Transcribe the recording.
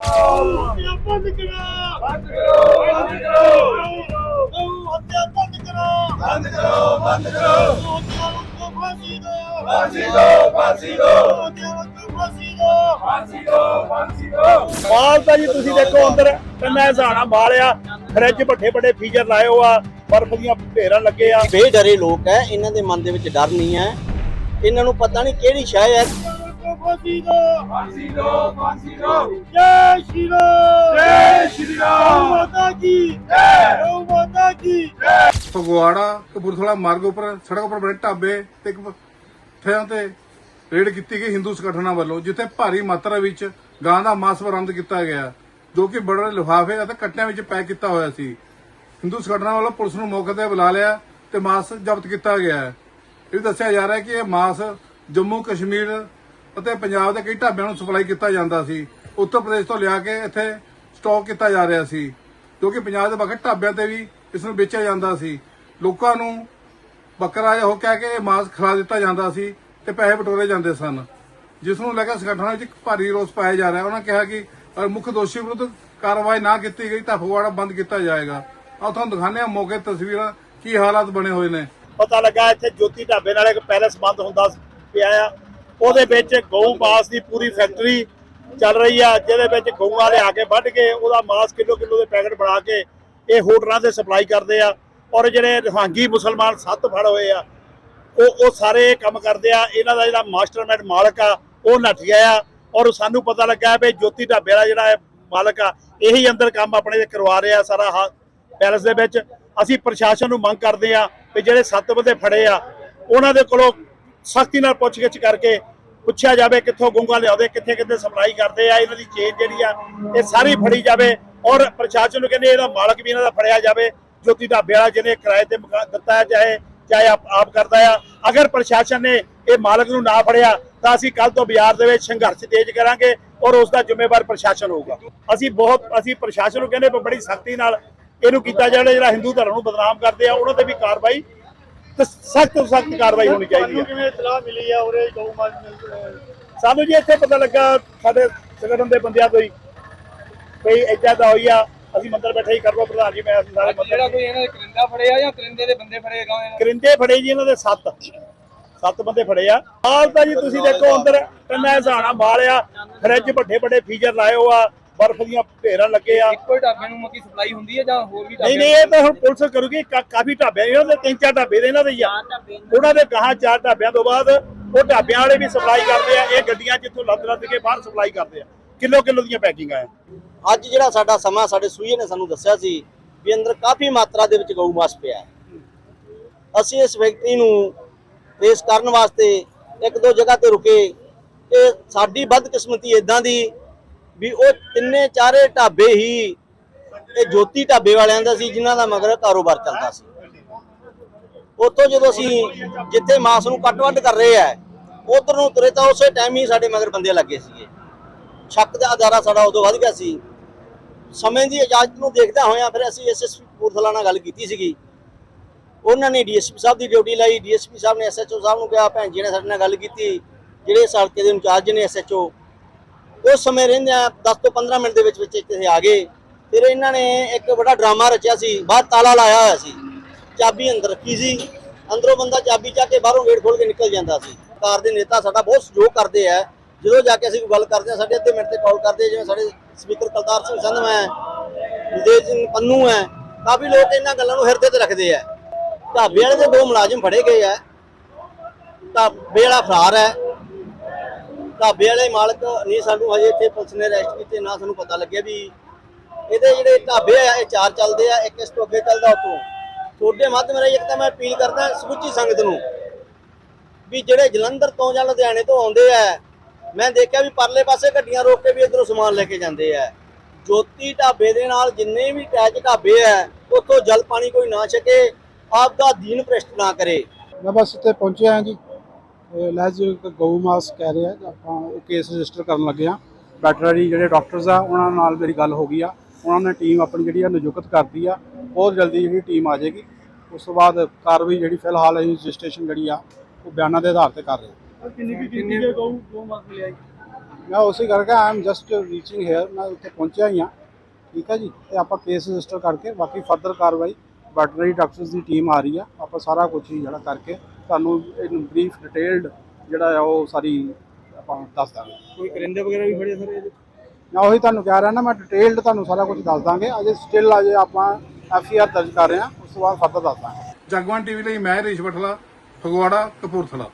ਹੱਤਿਆ ਬੰਦ ਕਰੋ ਬੰਦ ਕਰੋ ਬੰਦ ਕਰੋ ਹੱਤਿਆ ਬੰਦ ਕਰੋ ਬੰਦ ਕਰੋ ਬੰਦ ਕਰੋ ਫਾਂਸੀ ਦਿਓ ਫਾਂਸੀ ਦਿਓ ਫਾਂਸੀ ਦਿਓ ਫਾਂਸੀ ਦਿਓ ਫਾਂਸੀ ਦਿਓ ਫਾਂਸੀ ਦਿਓ ਮਾਲ ਤਾਂ ਜੀ ਤੁਸੀਂ ਦੇਖੋ ਅੰਦਰ ਕਿੰਨਾ ਹਜ਼ਾਨਾ ਮਾਲ ਫਰਿੱਜ ਵੱਡੇ ਵੱਡੇ ਫੀਜ਼ਰ ਲਾਏ ਹੋ ਆ, ਬਰਫ਼ ਦੀਆਂ ਢੇਰਾਂ ਲੱਗੇ ਆ। ਬੇਡਰੇ ਲੋਕ ਹੈ ਇਹਨਾਂ ਦੇ ਮਨ ਦੇ ਵਿੱਚ ਡਰ ਨਹੀਂ ਹੈ ਇਹਨਾਂ ਨੂੰ ਪਤਾ ਨਹੀਂ ਕਿਹੜੀ ਸ਼ਾਇ ਹੈ ਫਾਂਸੀ ਦਿਓ ਫਾਂਸੀ ਦਿਓ ਫਾਂਸੀ ਦਿਓ ਜੈ ਸ਼੍ਰੀ ਰਾਮ। ਜੈ ਸ਼੍ਰੀ ਗਊ ਰਾਮ ਮਾਤਾ ਕੀ। ਜੈ। ਗਊ ਮਾਤਾ ਕੀ। ਫਗਵਾੜਾ ਕਪੂਰਥਲਾ ਮਾਰਗ ਉੱਪਰ ਸੜਕ ਉੱਪਰ ਬਣੇ ਢਾਬੇ ਤੇ ਇੱਕ ਥਾਂ ਤੇ ਰੇਡ ਕੀਤੀ ਗਈ ਹਿੰਦੂ ਸੰਗਠਨਾਂ ਵੱਲੋਂ ਜਿੱਥੇ ਭਾਰੀ ਮਾਤਰਾ ਵਿੱਚ ਗਾਂ ਦਾ ਮਾਂਸ ਬਰਾਮਦ ਕੀਤਾ ਗਿਆ ਜੋ ਕਿ ਬੜੇ ਲਿਫਾਫੇ ਅਤੇ ਕੱਟਿਆਂ ਵਿੱਚ ਪੈਕ ਕੀਤਾ ਹੋਇਆ ਸੀ। ਹਿੰਦੂ ਸੰਗਠਨਾਂ ਵੱਲੋਂ ਪੁਲਿਸ ਨੂੰ ਮੌਕੇ ਤੇ ਬੁਲਾ ਲਿਆ ਤੇ ਮਾਂਸ ਜ਼ਬਤ ਕੀਤਾ ਗਿਆ। ਹੈ ਇਹ ਵੀ ਦੱਸਿਆ ਜਾ ਰਿਹਾ ਹੈ ਕਿ ਇਹ ਮਾਂਸ ਜੰਮੂ ਕਸ਼ਮੀਰ ਅਤੇ ਪੰਜਾਬ ਦੇ ਕਈ ਢਾਬਿਆਂ ਨੂੰ ਸਪਲਾਈ ਕੀਤਾ ਜਾਂਦਾ ਸੀ। ਉੱਤਰ ਪ੍ਰਦੇਸ਼ ਤੋਂ ਲਿਆ ਕੇ ਇੱਥੇ ਸਟਾਕ ਕੀਤਾ ਜਾ ਰਿਹਾ ਸੀ। ਜੋ ਪੰਜਾਬ ਦੇ ਬਾਕੀ ਢਾਬਿਆਂ ਤੇ ਵੀ ਇਸ ਨੂੰ ਵੇਚਿਆ ਜਾਂਦਾ ਸੀ। ਲੋਕਾਂ ਨੂੰ ਬੱਕਰਾ ਜਿਹਾ ਹੋ ਕਹਿ ਕੇ ਇਹ ਮਾਂਸ ਖਿਲਾ ਦਿੱਤਾ ਜਾਂਦਾ ਸੀ ਤੇ ਪੈਸੇ ਬਟੋਰੇ ਜਾਂਦੇ ਸਨ। ਜਿਸ ਨੂੰ ਲੈ ਕੇ ਸੰਗਠਨਾਂ ਵਿੱਚ ਭਾਰੀ ਰੋਸ ਪਾਇਆ ਜਾ ਰਿਹਾ। ਉਹਨਾਂ ਕਿਹਾ ਕਿ ਮੁੱਖ ਦੋਸ਼ੀ ਵਿਰੁੱਧ ਕਾਰਵਾਈ ਨਾ ਕੀਤੀ ਗਈ ਤਾਂ ਫਗਵਾੜਾ ਬੰਦ ਕੀਤਾ ਜਾਏਗਾ। ਆਹ ਤੁਹਾਨੂੰ ਦਿਖਾਉਂਦੇ ਹਾਂ ਮੌਕੇ ਤਸਵੀਰਾਂ ਕੀ ਹਾਲਾਤ ਬਣੇ ਹੋਏ ਨੇ। ਪਤਾ ਲੱਗਾ ਇੱਥੇ ਜੋਤੀ ਢਾਬੇ ਨਾਲ ਇੱਕ ਪੈਲਸ ਬੰਦ ਹੁੰਦਾ ਪਿਆ ਆ। ਉਹਦੇ ਵਿੱਚ ਗਊ ਮਾਸ ਦੀ ਪੂਰੀ ਫੈਕਟਰੀ ਚੱਲ ਰਹੀ ਆ, ਜਿਹਦੇ ਵਿੱਚ ਗਊਆਂ ਲਿਆ ਕੇ ਵੱਢ ਕੇ ਉਹਦਾ ਮਾਸ ਕਿਲੋ ਕਿਲੋ ਦੇ ਪੈਕਟ ਬਣਾ ਕੇ ਇਹ ਹੋਟਲਾਂ ਤੇ ਸਪਲਾਈ ਕਰਦੇ ਆ। ਔਰ ਜਿਹੜੇ ਰਹਾਂਗੀ ਮੁਸਲਮਾਨ ਸੱਤ ਫੜ ਹੋਏ ਆ, ਉਹ ਉਹ ਸਾਰੇ ਇਹ ਕੰਮ ਕਰਦੇ ਆ। ਇਹਨਾਂ ਦਾ ਜਿਹੜਾ ਮਾਸਟਰਮਾਈਂਡ ਮਾਲਕ ਆ, ਉਹ ਨੱਠ ਗਿਆ ਆ। ਔਰ ਸਾਨੂੰ ਪਤਾ ਲੱਗਾ ਵੀ ਜੋਤੀ ਢਾਬੇ ਦਾ ਜਿਹੜਾ ਇਹ ਮਾਲਕ ਆ, ਇਹੀ ਅੰਦਰ ਕੰਮ ਆਪਣੇ ਕਰਵਾ ਰਿਹਾ ਸਾਰਾ ਹਾ- ਪੈਲਸ ਦੇ ਵਿੱਚ। ਅਸੀਂ ਪ੍ਰਸ਼ਾਸਨ ਨੂੰ ਮੰਗ ਕਰਦੇ ਆ ਵੀ ਜਿਹੜੇ ਸੱਤ ਬੰਦੇ ਫੜੇ ਆ, ਉਹਨਾਂ ਦੇ ਕੋਲੋਂ ਸਖਤੀ ਨਾਲ ਪੁੱਛਗਿੱਛ ਕਰਕੇ ਪੁੱਛਿਆ ਜਾਵੇ ਕਿੱਥੋਂ ਗੁੰਗਾ ਲਿਆਉਂਦੇ, ਕਿੱਥੇ ਕਿੱਥੇ ਸਪਲਾਈ ਕਰਦੇ ਆ, ਇਹਨਾਂ ਦੀ ਚੇਨ ਜਿਹੜੀ ਆ, ਇਹ ਸਾਰੀ ਫੜੀ ਜਾਵੇ ਔਰ ਪ੍ਰਸ਼ਾਸਨ ਨੂੰ ਕਹਿੰਦੇ ਇਹਦਾ ਮਾਲਕ ਵੀ ਇਹਨਾਂ ਦਾ ਫੜਿਆ ਜਾਵੇ, ਜੋਤੀ ਢਾਬੇ ਵਾਲਾ ਜਿਹਨੇ ਕਿਰਾਏ ਤੇ ਦਿੱਤਾ ਹੈ, ਚਾਹੇ ਚਾਹੇ ਆਪ ਕਰਦਾ ਆ। ਅਗਰ ਪ੍ਰਸ਼ਾਸਨ ਨੇ ਇਹ ਮਾਲਕ ਨੂੰ ਨਾ ਫੜਿਆ, ਤਾਂ ਅਸੀਂ ਕੱਲ ਤੋਂ ਬਾਜ਼ਾਰ ਦੇ ਵਿੱਚ ਸੰਘਰਸ਼ ਤੇਜ਼ ਕਰਾਂਗੇ ਔਰ ਉਸ ਦਾ ਜ਼ਿੰਮੇਵਾਰ ਪ੍ਰਸ਼ਾਸਨ ਹੋਊਗਾ। ਅਸੀਂ ਬਹੁਤ, ਅਸੀਂ ਪ੍ਰਸ਼ਾਸਨ ਨੂੰ ਕਹਿੰਦੇ ਬੜੀ ਸਖਤੀ ਨਾਲ ਇਹਨੂੰ ਕੀਤਾ ਜਾਵੇ, ਜਿਹੜਾ ਹਿੰਦੂ ਧਰਮ ਨੂੰ ਬਦਨਾਮ ਕਰਦੇ ਆ, ਉਹਨਾਂ ਤੇ ਵੀ ਕਾਰਵਾਈ ਤੇ ਸਖਤ ਤੋਂ ਸਖਤ ਕਾਰਵਾਈ ਹੋਣੀ ਚਾਹੀਦੀ ਹੈ। ਕਿਵੇਂ ਇਤਲਾਹ ਮਿਲੀ ਆ ਉਰੇ ਗਊ ਮਾਸ ਸਾਨੂੰ ਜੀ ਇੱਥੇ ਪਤਾ ਲੱਗਾ ਸਾਡੇ ਸੰਗਠਨ ਦੇ ਬੰਦਿਆਂ ਤੋਂ ਹੀ ਕੋਈ ਏਦਾਂ ਦਾ ਹੋਈ ਆ ਅਸੀਂ ਮੰਦਰ ਬੈਠੇ ਹੀ ਕਰਵਾ ਪ੍ਰਧਾਨ ਜੀ ਮੈਂ ਅਸੀਂ ਸਾਰੇ ਜਿਹੜਾ ਮੰਦਰ ਕੋਈ ਇਹਨਾਂ ਦੇ ਕਰਿੰਦਾ ਫੜਿਆ ਜਾਂ ਕਰਿੰਦੇ ਦੇ ਬੰਦੇ ਫੜੇ ਗਾਂ ਇਹਨਾਂ ਕਰਿੰਦੇ ਫੜੇ ਜੀ ਇਹਨਾਂ ਦੇ ਸੱਤ। ਸੱਤ ਬੰਦੇ ਫੜੇ ਆ। ਮਾਲ ਤਾਂ ਜੀ ਤੁਸੀਂ ਦੇਖੋ ਅੰਦਰ ਕਿੰਨਾ ਹਜ਼ਾਨਾ ਮਾਲ ਆ ਫਰਿੱਜ ਵੱਡੇ ਵੱਡੇ ਫੀਜ਼ਰ ਲਾਏ ਹੋ ਆ। ਬਰਫ਼ ਦੀਆਂ ਢੇਰਾਂ ਲੱਗੇ ਆ। ਇੱਕੋ ਹੀ ਢਾਬੇ ਨੂੰ ਮੱਕੀ ਸਪਲਾਈ ਹੁੰਦੀ ਹੈ ਜਾਂ ਹੋਰ ਵੀ ਨਹੀਂ ਨਹੀਂ ਇਹ ਤਾਂ ਹੁਣ ਪੁਲਿਸ ਕਰੂਗੀ। ਕਾ- ਕਾਫੀ ਢਾਬੇ ਇਹਨਾਂ ਦੇ ਤਿੰਨ ਚਾਰ ਢਾਬੇ ਦੇ ਇਹਨਾਂ ਦੇ ਹੀ ਆ। ਉਹਨਾਂ ਦੇ ਗਾਹਾਂ ਚਾਰ ਢਾਬਿਆਂ ਤੋਂ ਬਾਅਦ ਉਹ ਢਾਬਿਆਂ ਵਾਲੇ ਵੀ ਸਪਲਾਈ ਕਰਦੇ ਆ। ਇਹ ਗੱਡੀਆਂ ਜਿੱਥੋਂ ਲੱਦ ਲੱਦ ਕੇ ਬਾਹਰ ਸਪਲਾਈ ਕਰਦੇ ਆ। ਕਿਲੋ ਕਿਲੋ ਦੀਆਂ ਪੈਕਿੰਗਾਂ ਆ। ਅੱਜ ਜਿਹੜਾ ਸਾਡਾ ਸਮਾਂ ਸਾਡੇ ਸੂਈਏ ਨੇ ਸਾਨੂੰ ਦੱਸਿਆ ਸੀ ਵੀ ਅੰਦਰ ਕਾਫੀ ਮਾਤਰਾ ਦੇ ਵਿੱਚ ਗਊ ਮਾਸ ਪਿਆ ਹੈ। ਅਸੀਂ ਇਸ ਫੈਕਟਰੀ ਨੂੰ ਰੇਸ ਕਰਨ ਵਾਸਤੇ ਇੱਕ ਦੋ ਜਗ੍ਹਾ ਤੇ ਰੁਕੇ। ਇਹ ਸਾਡੀ ਬਦਕਿਸਮਤੀ ਇਦਾਂ ਦੀ ਵੀ ਉਹ ਤਿੰਨੇ ਚਾਰੇ ਢਾਬੇ ਹੀ ਇਹ ਜੋਤੀ ਢਾਬੇ ਵਾਲਿਆਂ ਦਾ ਸੀ, ਜਿਨ੍ਹਾਂ ਦਾ ਮਗਰ ਕਾਰੋਬਾਰ ਚੱਲਦਾ ਸੀ। ਉੱਥੋਂ ਜਦੋਂ ਅਸੀਂ ਜਿੱਥੇ ਮਾਸ ਨੂੰ ਕੱਟ ਵੱਢ ਕਰ ਰਹੇ ਆ, ਉਧਰ ਨੂੰ ਤੁਰੇ ਤਾਂ ਉਸੇ ਟਾਈਮ ਹੀ ਸਾਡੇ ਮਗਰ ਬੰਦੇ ਲੱਗੇ ਸੀਗੇ। ਸ਼ੱਕ ਦਾ ਅਦਾਰਾ ਸਾਡਾ ਉਦੋਂ ਵੱਧ ਗਿਆ ਸੀ। ਸਮੇਂ ਦੀ ਇਜਾਜ਼ਤ ਨੂੰ ਦੇਖਦਿਆਂ ਹੋਇਆ ਫਿਰ ਅਸੀਂ ਐਸਐਸਪੀ ਕਪੂਰਥਲਾ ਨਾਲ ਗੱਲ ਕੀਤੀ ਸੀਗੀ। ਉਹਨਾਂ ਨੇ ਡੀਐਸਪੀ ਸਾਹਿਬ ਦੀ ਡਿਊਟੀ ਲਾਈ। ਡੀਐਸਪੀ ਸਾਹਿਬ ਨੇ ਐਸਐਚਓ ਸਾਹਿਬ ਨੂੰ ਕਿਹਾ, ਭੈਣ ਜੀ ਨੇ ਸਾਡੇ ਨਾਲ ਗੱਲ ਕੀਤੀ। ਜਿਹੜੇ ਇਸ ਹਲਕੇ ਦੇ ਇੰਚਾਰਜ ਨੇ ਐਸਐਚਓ ਉਸ ਸਮੇਂ ਰਹਿੰਦਿਆਂ 10 ਤੋਂ 15 ਮਿੰਟ ਦੇ ਵਿੱਚ ਵਿੱਚ ਇੱਥੇ ਆ ਗਏ। ਫਿਰ ਇਹਨਾਂ ਨੇ ਇੱਕ ਬੜਾ ਡਰਾਮਾ ਰਚਿਆ ਸੀ, ਬਾਹਰ ਤਾਲਾ ਲਾਇਆ ਹੋਇਆ ਸੀ। ਚਾਬੀ ਅੰਦਰ ਰੱਖੀ ਸੀ। ਅੰਦਰੋਂ ਬੰਦਾ ਚਾਬੀ ਚੱਕ ਕੇ ਬਾਹਰੋਂ ਗੇਟ ਖੋਲ ਕੇ ਨਿਕਲ ਜਾਂਦਾ ਸੀ। ਕਾਰ ਦੇ ਨੇਤਾ ਸਾਡਾ ਬਹੁਤ ਸਹਿਯੋਗ ਕਰਦੇ ਆ। ਜਦੋਂ ਜਾ ਕੇ ਅਸੀਂ ਕੋਈ ਗੱਲ ਕਰਦੇ ਆ, ਸਾਡੇ ਅੱਧੇ ਮਿੰਟ ਤੇ ਕਾਲ ਕਰਦੇ ਜਿਵੇਂ ਸਾਡੇ ਸਪੀਕਰ ਕਲਤਾਰ ਸਿੰਘ ਸੰਧੂ ਹੈ, ਬਲਦੇਵ ਸਿੰਘ ਪੰਨੂ ਹੈ, ਕਾਫੀ ਲੋਕ ਇਹਨਾਂ ਗੱਲਾਂ ਨੂੰ ਹਿਰਦੇ ਤੇ ਰੱਖਦੇ ਆ। ਢਾਬੇ ਵਾਲੇ ਦੇ ਦੋ ਮੁਲਾਜ਼ਮ ਫੜੇ ਗਏ ਆ। ਢਾਬੇ ਵਾਲਾ ਫਰਾਰ ਹੈ। ਢਾਬੇ ਵਾਲੇ ਮਾਲਕ ਨਹੀਂ ਸਾਨੂੰ ਹਜੇ ਇੱਥੇ ਪੁਲਿਸ ਨੇ ਅਰੈਸਟ ਕੀਤੇ, ਨਾ ਸਾਨੂੰ ਪਤਾ ਲੱਗਿਆ ਵੀ ਇਹਦੇ ਜਿਹੜੇ ਢਾਬੇ ਆ, ਇਹ ਚਾਰ ਚੱਲਦੇ ਆ, ਇੱਕ ਇਸ ਤੋਂ ਅੱਗੇ ਚੱਲਦਾ ਉਤੋਂ ਤੁਹਾਡੇ ਮਾਧਿਅਮ ਰਾਹੀਂ ਇੱਕ ਤਾਂ ਮੈਂ ਅਪੀਲ ਕਰਦਾ ਸਮੁੱਚੀ ਸੰਗਤ ਨੂੰ ਵੀ ਜਿਹੜੇ ਜਲੰਧਰ ਤੋਂ ਜਾਂ ਲੁਧਿਆਣੇ ਤੋਂ ਆਉਂਦੇ ਆ, ਮੈਂ ਦੇਖਿਆ ਵੀ ਪਰਲੇ ਪਾਸੇ ਗੱਡੀਆਂ ਰੋਕ ਕੇ ਵੀ ਇਧਰੋਂ ਸਮਾਨ ਲੈ ਕੇ ਜਾਂਦੇ ਆ। ਜੋਤੀ ਢਾਬੇ ਦੇ ਨਾਲ ਜਿੰਨੇ ਵੀ ਟੈਚ ਢਾਬੇ ਆ, ਉੱਥੋਂ ਜਲ ਪਾਣੀ ਕੋਈ ਨਾ ਛਕੇ ਆਪ ਦਾ ਦੀਨ ਭ੍ਰਿਸ਼ਟ ਨਾ ਕਰੇ। ਮੈਂ ਬਸ ਇੱਥੇ ਪਹੁੰਚਿਆ ਹਾਂ ਜੀ। ਲੈਜ ਗਊ ਮਾਸ ਕਹਿ ਰਹੇ ਆ ਆਪਾਂ ਉਹ ਕੇਸ ਰਜਿਸਟਰ ਕਰਨ ਲੱਗੇ ਆ ਵੈਟਰਨਰੀ ਜਿਹੜੇ ਡਾਕਟਰਸ ਆ ਉਹਨਾਂ ਨਾਲ ਮੇਰੀ ਗੱਲ ਹੋ ਗਈ ਆ। ਉਹਨਾਂ ਨੇ ਟੀਮ ਆਪਣੀ ਜਿਹੜੀ ਆ ਨਿਯੁਕਤ ਕਰਤੀ ਆ। ਬਹੁਤ ਜਲਦੀ ਜਿਹੜੀ ਟੀਮ ਆ ਜਾਏਗੀ। ਉਸ ਤੋਂ ਬਾਅਦ ਕਾਰਵਾਈ ਜਿਹੜੀ ਫਿਲਹਾਲ ਅਸੀਂ ਰਜਿਸਟ੍ਰੇਸ਼ਨ ਜਿਹੜੀ ਆ ਉਹ ਬਿਆਨਾਂ ਦੇ ਆਧਾਰ ਤੇ ਕਰ ਰਹੇ ਹਾਂ। ਕਿੰਨੀ ਕਿੰਨੀ ਗਊ ਗਊ ਮਾਸ ਮਿਲਿਆ ਮੈਂ ਉਸੇ ਕਰਕੇ I am just reaching here ਮੈਂ ਉੱਥੇ ਪਹੁੰਚਿਆ ਹੀ ਹਾਂ। ਠੀਕ ਹੈ ਜੀ? ਤੇ ਆਪਾਂ ਕੇਸ ਰਜਿਸਟਰ ਕਰਕੇ ਬਾਕੀ ਫਰਦਰ ਕਾਰਵਾਈ ਵੈਟਰਨਰੀ ਡਾਕਟਰਸ ਦੀ ਟੀਮ ਆ ਰਹੀ ਆ। ਆਪਾਂ ਸਾਰਾ ਕੁਝ ਹੀ ਜਿਹੜਾ ਕਰਕੇ ਤੁਹਾਨੂੰ ਇਨ ਬਰੀਫ ਡਿਟੇਲਡ ਜਿਹੜਾ ਆ ਉਹ ਸਾਰੀ ਆਪਾਂ ਦੱਸ ਦਾਂਗੇ। ਕੋਈ ਕਰਿੰਦੇ ਵਗੈਰਾ ਵੀ ਫੜੇ ਸਰ ਇਹਦੇ? ਮੈਂ ਉਹੀ ਤੁਹਾਨੂੰ ਕਹਿ ਰਿਹਾ ਨਾ ਮੈਂ ਡਿਟੇਲਡ ਤੁਹਾਨੂੰ ਸਾਰਾ ਕੁਝ ਦੱਸ ਦਾਂਗੇ। ਅਜੇ ਸਟਿਲ ਅਜੇ ਆਪਾਂ ਐਫ ਆਰ ਦਰਜ ਕਰ ਰਹੇ ਹਾਂ ਉਸ ਤੋਂ ਬਾਅਦ ਫਰਦਰ ਦੱਸ ਦਾਂਗੇ। ਜਗਵੰਤ ਟੀਵੀ ਲਈ ਮੈਂ ਰਿਸ਼ ਬਠਲਾ ਫਗਵਾੜਾ ਕਪੂਰਥਲਾ।